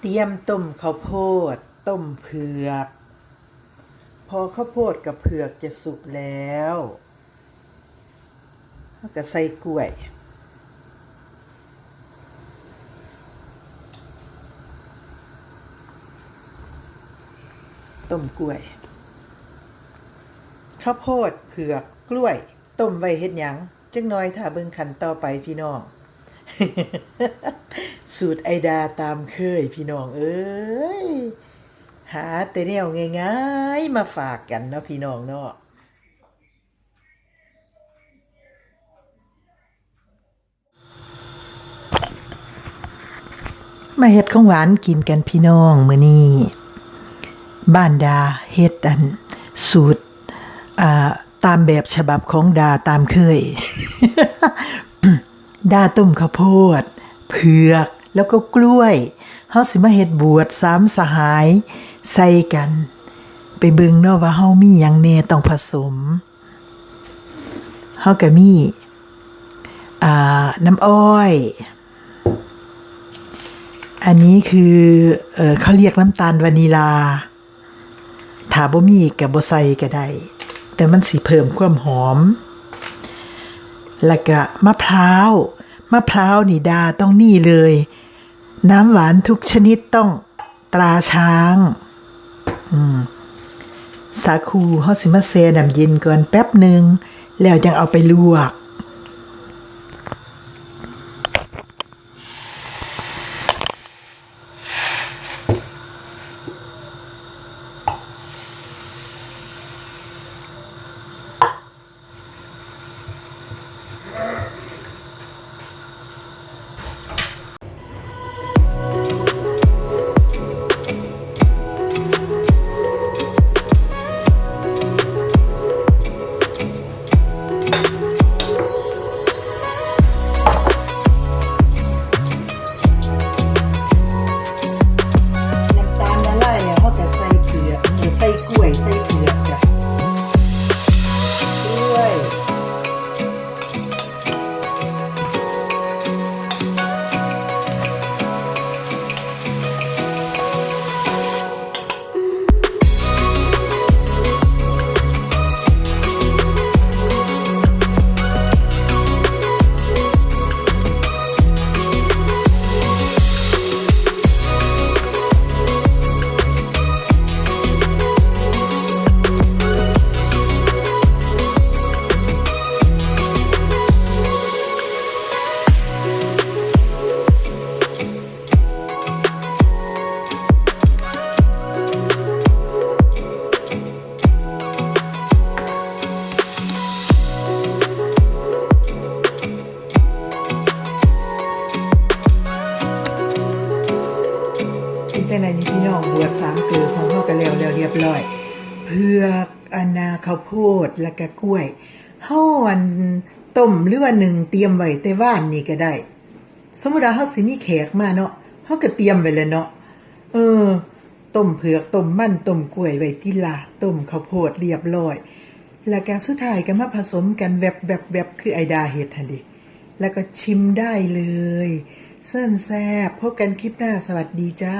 เตรียมต้มข้าวโพด ต้มเผือก พอข้าวโพดกับเผือกจะสุกแล้วก็ใส่กล้วย ต้มกล้วย ข้าวโพดเผือกกล้วย ต้มไว้เฮ็ดหยังจังน้อยถ้าเบิ่งขันต่อไปพี่น้อง สูตรไอดาตามเคยพี่น้องเอ้ย หาแต่แนวง่ายๆ มาฝากกันเนาะพี่น้องเนาะมาเฮ็ดของหวานกินกันพี่น้องมื้อนี้บ้านดาเฮ็ดอัน สูตรอ่าตามแบบฉบับของดาตามเคย ดาต้มข้าวโพด เผือกแล้วก็กล้วยเฮาสิมาเฮ็ดบวชสามสหาย ใส่กัน ไปเบิ่งเนาะว่าเฮามีหยังแน่ต้องผสมเฮาก็มีอ่าน้ำอ้อย อันนี้คือเออเขาเรียกน้ำตาลวานิลาถาบ่มีกับบ่ใส่ก็ได้ แต่มันสิเพิ่มความหอม แล้วก็มะพร้าว มะพร้าวนี่ดาต้องนี่เลย น้ำหวานทุกชนิดต้องตราช้างสาคูเฮาสิมาแช่น้ำเย็นก่อนแป๊บหนึ่งแล้วยังเอาไปลวก จังไดนี่พี่น้องบวชสามเกลือของเขาก็แล้วแล้วเรียบร้อยเผือกอนาข้าวโพดแล้วก็กล้วยเฮาอันต้มหรือว่าหนึ่งเตรียมไว้แต่ว่านนี่ก็ได้ สมมุติว่าเฮาสิมีแขกมาเนาะเฮาก็เตรียมไว้แล้วเนาะเออต้มเผือกต้มมันต้มกล้วยไว้ที่ลาต้มข้าวโพดเรียบร้อย แล้วก็สุดท้ายก็มาผสมกันแวบแบบแบบคือไอดาเฮ็ดหั่นดิแล้วก็ชิมได้เลย เส้นแซบพบกันคลิปหน้าสวัสดีจ้า